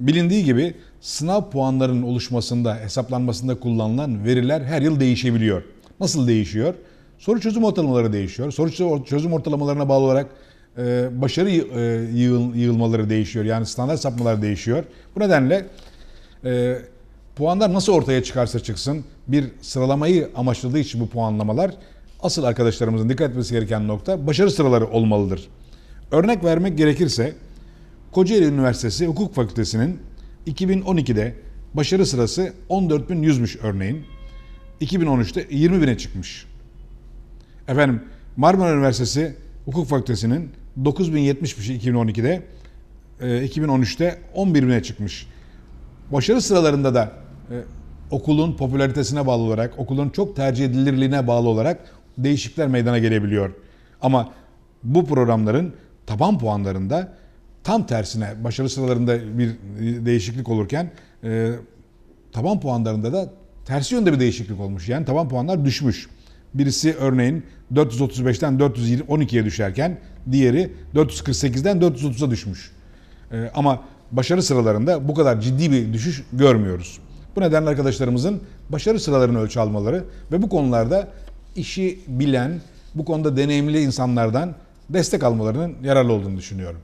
Bilindiği gibi sınav puanlarının oluşmasında, hesaplanmasında kullanılan veriler her yıl değişebiliyor. Nasıl değişiyor? Soru çözüm ortalamaları değişiyor. Soru çö- çözüm ortalamalarına bağlı olarak e, başarı e, yığıl- yığılmaları değişiyor. Yani standart sapmalar değişiyor. Bu nedenle e, puanlar nasıl ortaya çıkarsa çıksın bir sıralamayı amaçladığı için bu puanlamalar asıl arkadaşlarımızın dikkat etmesi gereken nokta başarı sıraları olmalıdır. Örnek vermek gerekirse Kocaeli Üniversitesi Hukuk Fakültesi'nin 2012'de başarı sırası 14.100'müş örneğin. 2013'te 20.000'e çıkmış. Efendim Marmara Üniversitesi Hukuk Fakültesi'nin 9070'miş 2012'de, e, 2013'te 11.000'e çıkmış. Başarı sıralarında da e, okulun popülaritesine bağlı olarak, okulun çok tercih edilirliğine bağlı olarak değişiklikler meydana gelebiliyor. Ama bu programların taban puanlarında tam tersine başarı sıralarında bir değişiklik olurken e, taban puanlarında da tersi yönde bir değişiklik olmuş. Yani taban puanlar düşmüş. Birisi örneğin 435'ten 412'ye düşerken diğeri 448'den 430'a düşmüş. Ee, ama başarı sıralarında bu kadar ciddi bir düşüş görmüyoruz. Bu nedenle arkadaşlarımızın başarı sıralarını ölçü almaları ve bu konularda işi bilen, bu konuda deneyimli insanlardan destek almalarının yararlı olduğunu düşünüyorum.